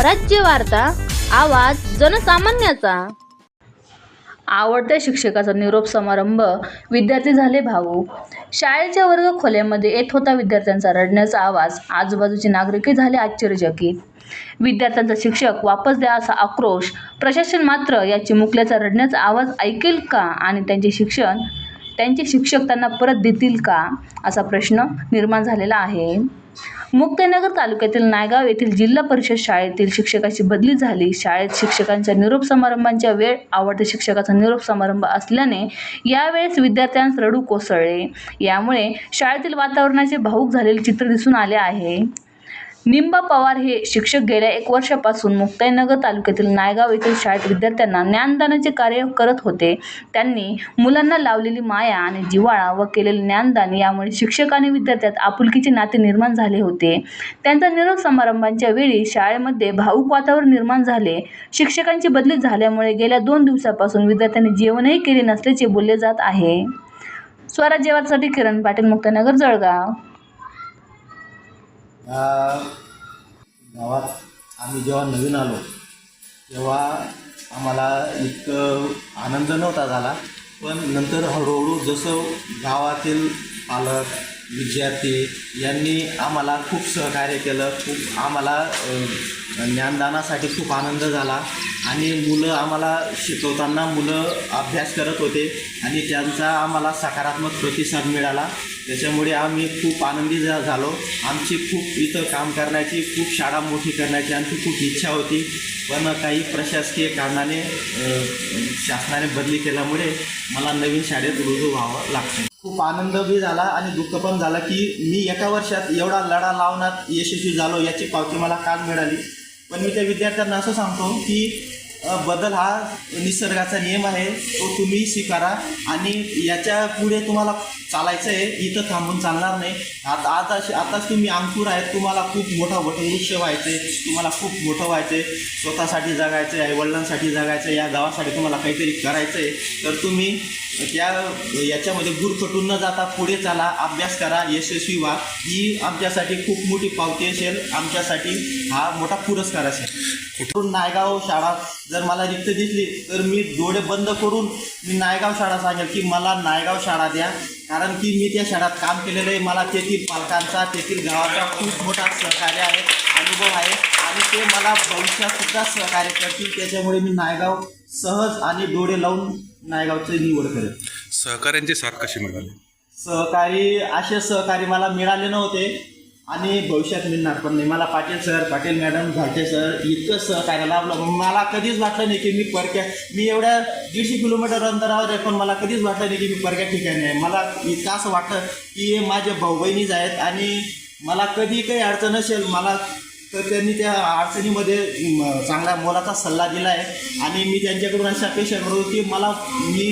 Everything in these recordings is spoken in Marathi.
स्वराज्य वार्ता आवाज जनसामान्याचा. आवडत्या शिक्षकाचा निरोप समारंभ विद्यार्थी झाले भाऊ शाळेच्या वर्ग खोल्यामध्ये येत होता विद्यार्थ्यांचा रडण्याचा आवाज. आजूबाजूचे नागरिकही झाले आश्चर्यचकित. विद्यार्थ्यांचा शिक्षक वापस द्या असा आक्रोश. प्रशासन मात्र या चिमुकल्याचा रडण्याचा आवाज ऐकेल का? आणि त्यांचे शिक्षण त्यांचे शिक्षक त्यांना परत देतील का? असा प्रश्न निर्माण झालेला आहे. मुक्ताईनगर तालुक्यातील नायगाव येथील जिल्हा परिषद शाळेतील शिक्षकाची बदली झाली. शाळेत शिक्षकांच्या निरोप समारंभांच्या वेळ आवडते शिक्षकाचा निरोप समारंभ असल्याने यावेळेस विद्यार्थ्यांस रडू कोसळले. यामुळे शाळेतील वातावरणाचे भाऊक झालेले चित्र दिसून आले आहे. निंबा पवार हे शिक्षक गेल्या एक वर्षापासून मुक्ताईनगर तालुक्यातील नायगाव येथील शाळेत विद्यार्थ्यांना ज्ञानदानाचे कार्य करत होते. त्यांनी मुलांना लावलेली माया आणि जिव्हाळा व केलेले ज्ञानदान यामुळे शिक्षक आणि विद्यार्थ्यात आपुलकीचे नाते निर्माण झाले होते. त्यांचा निरोप समारंभांच्या वेळी शाळेमध्ये भाऊक वातावरण निर्माण झाले. शिक्षकांची बदली झाल्यामुळे गेल्या दोन दिवसापासून विद्यार्थ्यांनी जेवणही केले नसल्याचे बोलले जात आहे. स्वराज्यवारसाठी किरण पाटील मुक्ताईनगर जळगाव. या गावात आम्ही जेव्हा नवीन आलो तेव्हा आम्हाला इतकं आनंद नव्हता झाला. पण नंतर हळूहळू जसं गावातील पालक विद्यार्थी यांनी आम्हाला खूप सहकार्य केलं खूप आम्हाला ज्ञानदानासाठी खूप आनंद झाला आणि मुलं आम्हाला शिकवताना मुलं अभ्यास करत होते आणि त्यांचा आम्हाला सकारात्मक प्रतिसाद मिळाला. त्याच्यामुळे आम्ही खूप आनंदी झा झालो. आमची खूप इथं काम करण्याची खूप शाळा मोठी करण्याची आमची खूप इच्छा होती. पण काही प्रशासकीय कारणाने शासनाने बदली केल्यामुळे मला नवीन शाळेत रुजू व्हावं लागतं. खूप आनंद बी झाला आणि दुःख पण झालं की मी एका वर्षात एवढा लढा लावण्यात यशस्वी झालो याची पावती मला काल मिळाली. पण मी त्या विद्यार्थ्यांना असं सांगतो की बदल हा निसर्गाचा नियम आहे तो तुम्ही स्वीकारा आणि याच्यापुढे तुम्हाला चालायचं आहे इथं थांबून चालणार नाही. आता आता आताच तुम्ही अंकुर आहेत तुम्हाला खूप मोठा वटवृक्ष व्हायचं आहे तुम्हाला खूप मोठं व्हायचं आहे स्वतःसाठी जगायचं आहे वडिलांसाठी जगायचं आहे या गावासाठी तुम्हाला काहीतरी करायचं आहे तर तुम्ही त्या याच्यामध्ये गुरफटून न जाता पुढे चाला अभ्यास करा यशस्वी व्हा. ही आमच्यासाठी खूप मोठी पावती असेल. आमच्यासाठी हा मोठा पुरस्कार असेल. कुठून? नायगाव शाळा. जर मला रिक्त दिसली तर मी डोळे बंद करून मी नायगाव शाळा सांगेल की मला नायगाव शाळा द्या. कारण की मी त्या शाळेत काम केलेलं आहे. मला तेथील पालकांचा तेथील गावाचा खूप मोठा सहकार्य आहे अनुभव आहे. आणि ते मला भविष्यातसुद्धा सहकार्य करतील. त्याच्यामुळे मी नायगाव सहज आणि डोळे लावून नायगावची निवड करेल. सहकाऱ्यांची साथ कशी मिळाली? सहकारी असे सहकारी मला मिळाले नव्हते आणि भविष्यात मिळणार पण नाही. मला पाटील सर पाटील मॅडम घालते सर इतकं सहकार्य लाभलं. मला कधीच वाटलं नाही की मी परक्या मी एवढ्या दीडशे किलोमीटर अंतरावर आहे पण मला कधीच वाटलं नाही की मी परक्या ठिकाणी आहे. मला इतकं असं वाटतं की हे माझे भाऊ बहिणीच आहेत आणि मला कधी काही अडचण असेल मला तर त्यांनी त्या अडचणीमध्ये चांगला मोलाचा सल्ला दिला आहे आणि मी त्यांच्याकडून अशा अपेक्षा करतो की मला मी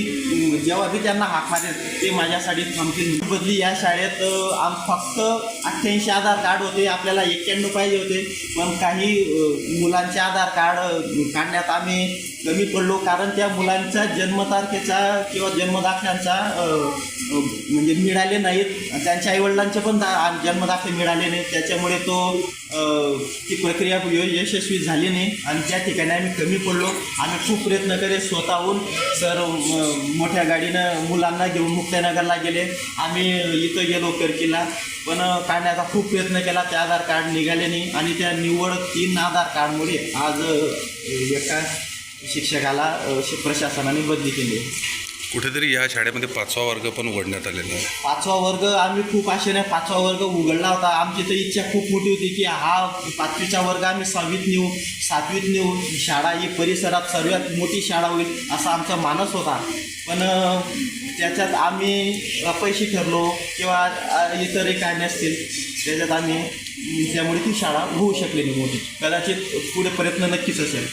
जेव्हा मी त्यांना हाक मारेल ते माझ्यासाठी थांबतील. बदली या शाळेत आम फक्त अठ्ठ्याऐंशी आधार कार्ड होते आपल्याला एक्क्याण्णव पाहिजे होते. पण काही मुलांचे आधार कार्ड काढण्यात आम्ही कमी पडलो. कारण त्या मुलांचा जन्मतारखेचा किंवा जन्मदाखल्यांचा म्हणजे मिळाले नाहीत. त्यांच्या आईवडिलांचे पण दा जन्मदाखले मिळाले नाहीत. त्याच्यामुळे तो ती प्रक्रिया यशस्वी झाली नाही आणि त्या ठिकाणी आम्ही कमी पडलो आम्ही खूप प्रयत्न केले स्वतःहून सर मोठ्या गाडीनं मुलांना घेऊन मुक्तानगरला गेले. आम्ही इथं गेलो करकीला पण काढण्याचा खूप प्रयत्न केला ते आधार कार्ड निघाले नाही आणि त्या निवड तीन आधार कार्डमुळे आज एका शिक्षकाला शि- प्रशासनाने बदली केली. कुठेतरी या शाळेमध्ये पाचवा वर्ग पण उघडण्यात आलेला आहे. पाचवा वर्ग आम्ही खूप आशेने पाचवा वर्ग उघडला होता. आमची तर इच्छा खूप मोठी होती की हा पाचवीचा वर्ग आम्ही सहावीत नेऊ सातवीत नेऊ. शाळा ही परिसरात सर्वात मोठी शाळा होईल असा आमचा मानस होता. पण त्याच्यात आम्ही अपयशी ठरलो किंवा इतरही काय नसतील त्याच्यात आम्ही त्यामुळे ती शाळा होऊ शकली नाही मोठी. कदाचित पुढे प्रयत्न नक्कीच असेल.